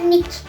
Ulusal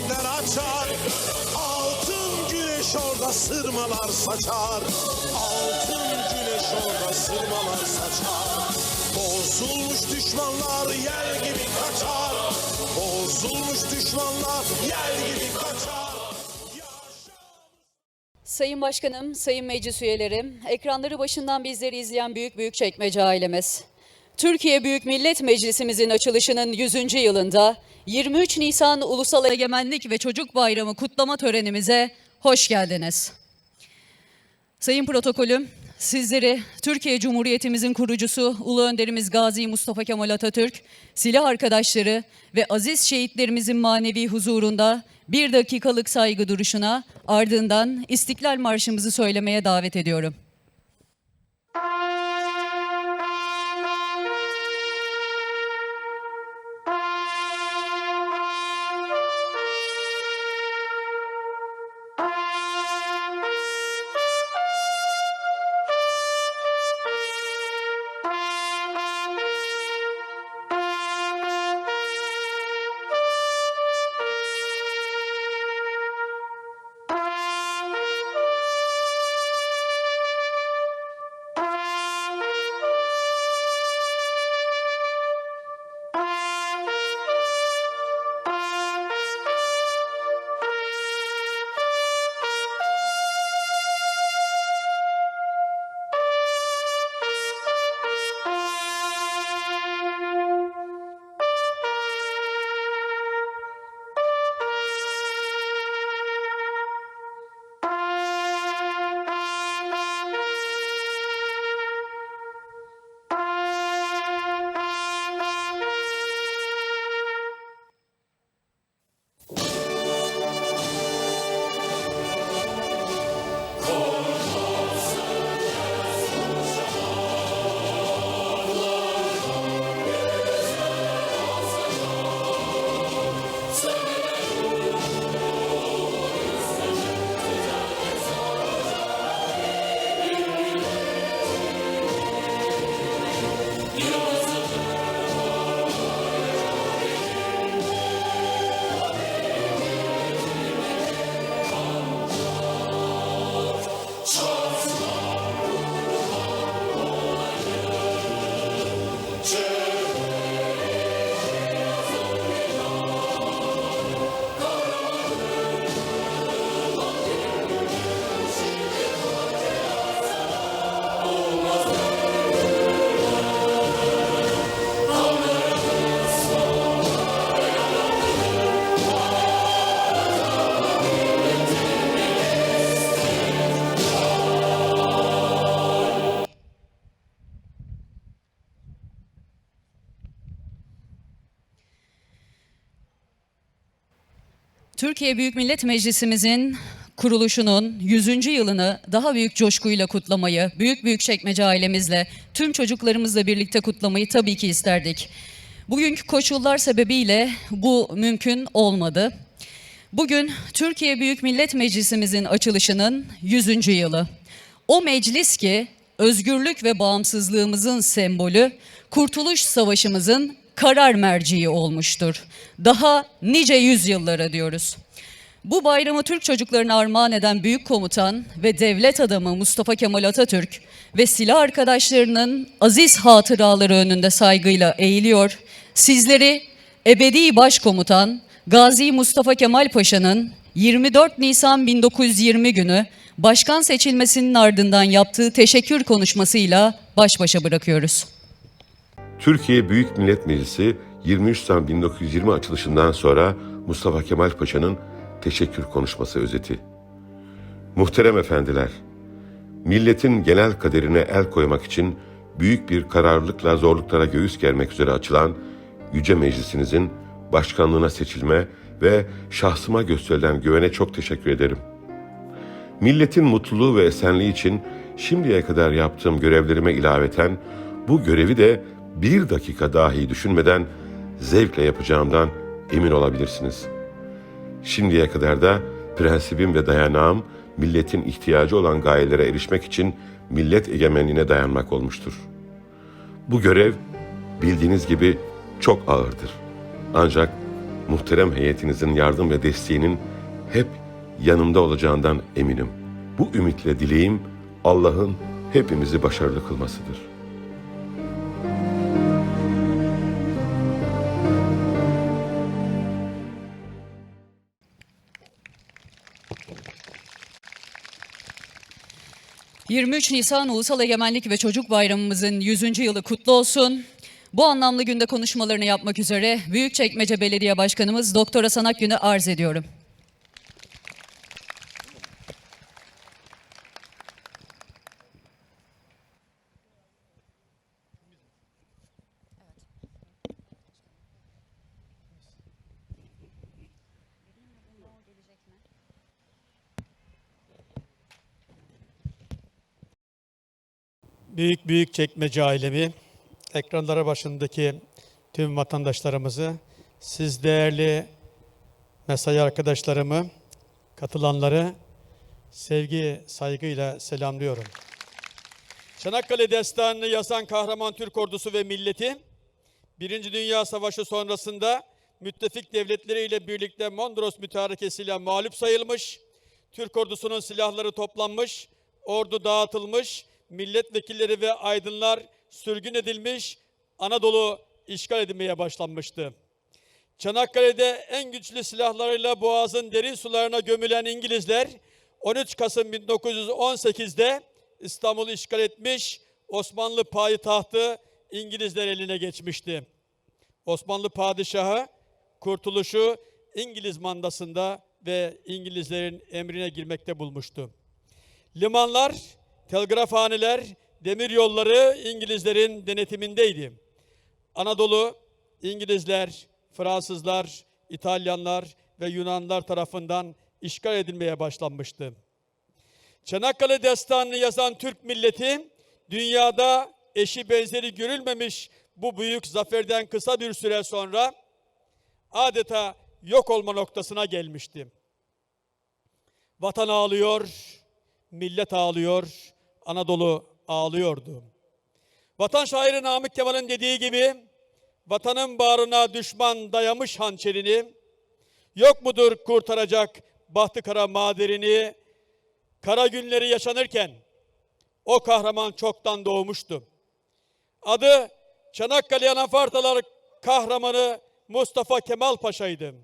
çiçekler açar. Altın güneş orada sırmalar saçar. Altın güneş orada sırmalar saçar. Bozulmuş düşmanlar yer gibi kaçar. Bozulmuş düşmanlar yer gibi kaçar. Sayın Başkanım, Sayın Meclis Üyelerim, ekranları başından bizleri izleyen Büyük Büyükçekmece ailemiz. Türkiye Büyük Millet Meclisimizin açılışının 100. yılında 23 Nisan Ulusal Egemenlik ve Çocuk Bayramı kutlama törenimize hoş geldiniz. Sayın protokolüm, sizleri Türkiye Cumhuriyetimizin kurucusu Ulu Önderimiz Gazi Mustafa Kemal Atatürk, silah arkadaşları ve aziz şehitlerimizin manevi huzurunda bir dakikalık saygı duruşuna ardından İstiklal Marşımızı söylemeye davet ediyorum. Türkiye Büyük Millet Meclisimizin kuruluşunun 100. yılını daha büyük coşkuyla kutlamayı, büyük büyük çekmece ailemizle, tüm çocuklarımızla birlikte kutlamayı tabii ki isterdik. Bugünkü koşullar sebebiyle bu mümkün olmadı. Bugün Türkiye Büyük Millet Meclisimizin açılışının 100. yılı. O meclis ki özgürlük ve bağımsızlığımızın sembolü, Kurtuluş Savaşımızın karar merciği olmuştur. Daha nice yüzyıllara diyoruz. Bu bayramı Türk çocuklarına armağan eden büyük komutan ve devlet adamı Mustafa Kemal Atatürk ve silah arkadaşlarının aziz hatıraları önünde saygıyla eğiliyor. Sizleri ebedi başkomutan Gazi Mustafa Kemal Paşa'nın 24 Nisan 1920 günü başkan seçilmesinin ardından yaptığı teşekkür konuşmasıyla baş başa bırakıyoruz. Türkiye Büyük Millet Meclisi 23 Nisan 1920 açılışından sonra Mustafa Kemal Paşa'nın teşekkür konuşması özeti. Muhterem efendiler, milletin genel kaderine el koymak için büyük bir kararlılıkla zorluklara göğüs germek üzere açılan Yüce Meclisinizin başkanlığına seçilme ve şahsıma gösterilen güvene çok teşekkür ederim. Milletin mutluluğu ve esenliği için şimdiye kadar yaptığım görevlerime ilaveten bu görevi de bir dakika dahi düşünmeden zevkle yapacağımdan emin olabilirsiniz. Şimdiye kadar da prensibim ve dayanağım milletin ihtiyacı olan gayelere erişmek için millet egemenliğine dayanmak olmuştur. Bu görev bildiğiniz gibi çok ağırdır. Ancak muhterem heyetinizin yardım ve desteğinin hep yanımda olacağından eminim. Bu ümitle dileğim Allah'ın hepimizi başarılı kılmasıdır. ...23 Nisan Ulusal Egemenlik ve Çocuk Bayramımızın 100. yılı kutlu olsun. Bu anlamlı günde konuşmalarını yapmak üzere Büyükçekmece Belediye Başkanımız Doktor Hasan Akgün'ü arz ediyorum. Büyük büyük çekmece ailemi, ekranlara başındaki tüm vatandaşlarımızı, siz değerli mesai arkadaşlarımı, katılanları sevgi, saygıyla selamlıyorum. Çanakkale Destanı'nı yazan kahraman Türk ordusu ve milleti, Birinci Dünya Savaşı sonrasında müttefik devletleriyle birlikte Mondros mütarekesiyle mağlup sayılmış, Türk ordusunun silahları toplanmış, ordu dağıtılmış, milletvekilleri ve aydınlar sürgün edilmiş, Anadolu işgal edilmeye başlanmıştı. Çanakkale'de en güçlü silahlarıyla Boğaz'ın derin sularına gömülen İngilizler 13 Kasım 1918'de İstanbul'u işgal etmiş, Osmanlı payitahtı İngilizler eline geçmişti. Osmanlı padişahı kurtuluşu İngiliz mandasında ve İngilizlerin emrine girmekte bulmuştu. Limanlar, telgrafhaneler, demir yolları İngilizlerin denetimindeydi. Anadolu İngilizler, Fransızlar, İtalyanlar ve Yunanlar tarafından işgal edilmeye başlanmıştı. Çanakkale destanını yazan Türk milleti dünyada eşi benzeri görülmemiş bu büyük zaferden kısa bir süre sonra adeta yok olma noktasına gelmişti. Vatan ağlıyor, millet ağlıyor, Anadolu ağlıyordu. Vatan şairi Namık Kemal'in dediği gibi vatanın bağrına düşman dayamış hançerini yok mudur kurtaracak bahtı kara maderini kara günleri yaşanırken o kahraman çoktan doğmuştu. Adı Çanakkale Anafartalar kahramanı Mustafa Kemal Paşa'ydı.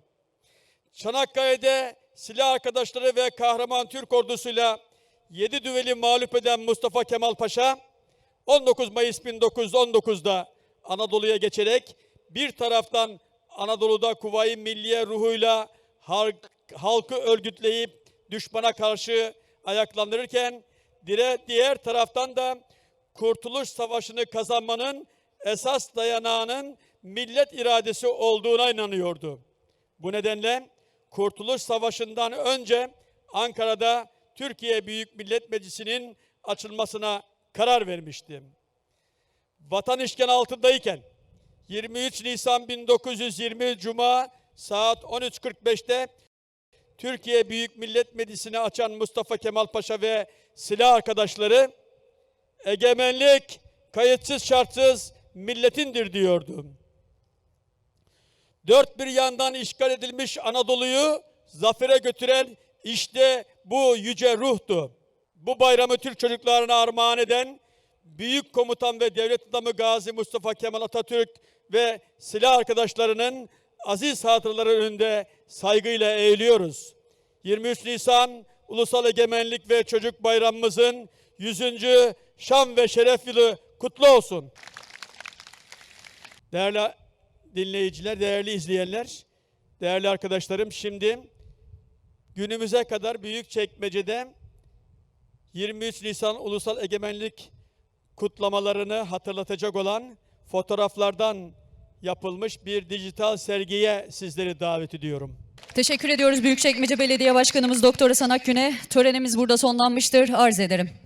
Çanakkale'de silah arkadaşları ve kahraman Türk ordusuyla yedi düveli mağlup eden Mustafa Kemal Paşa 19 Mayıs 1919'da Anadolu'ya geçerek bir taraftan Anadolu'da Kuvayi Milliye ruhuyla halk, halkı örgütleyip düşmana karşı ayaklandırırken diğer taraftan da Kurtuluş Savaşı'nı kazanmanın esas dayanağının millet iradesi olduğuna inanıyordu. Bu nedenle Kurtuluş Savaşı'ndan önce Ankara'da Türkiye Büyük Millet Meclisi'nin açılmasına karar vermiştim. Vatan işgal altındayken 23 Nisan 1920 Cuma saat 13.45'te Türkiye Büyük Millet Meclisi'ni açan Mustafa Kemal Paşa ve silah arkadaşları egemenlik kayıtsız şartsız milletindir diyordu. Dört bir yandan işgal edilmiş Anadolu'yu zafere götüren işte bu yüce ruhtu. Bu bayramı Türk çocuklarına armağan eden büyük komutan ve devlet adamı Gazi Mustafa Kemal Atatürk ve silah arkadaşlarının aziz hatıraları önünde saygıyla eğiliyoruz. 23 Nisan Ulusal Egemenlik ve Çocuk Bayramımızın 100. şan ve şeref yılı kutlu olsun. Değerli dinleyiciler, değerli izleyenler, değerli arkadaşlarım şimdi günümüze kadar Büyükçekmece'de 23 Nisan Ulusal Egemenlik kutlamalarını hatırlatacak olan fotoğraflardan yapılmış bir dijital sergiye sizleri davet ediyorum. Teşekkür ediyoruz Büyükçekmece Belediye Başkanımız Doktor Hasan Akgün'e. Törenimiz burada sonlanmıştır. Arz ederim.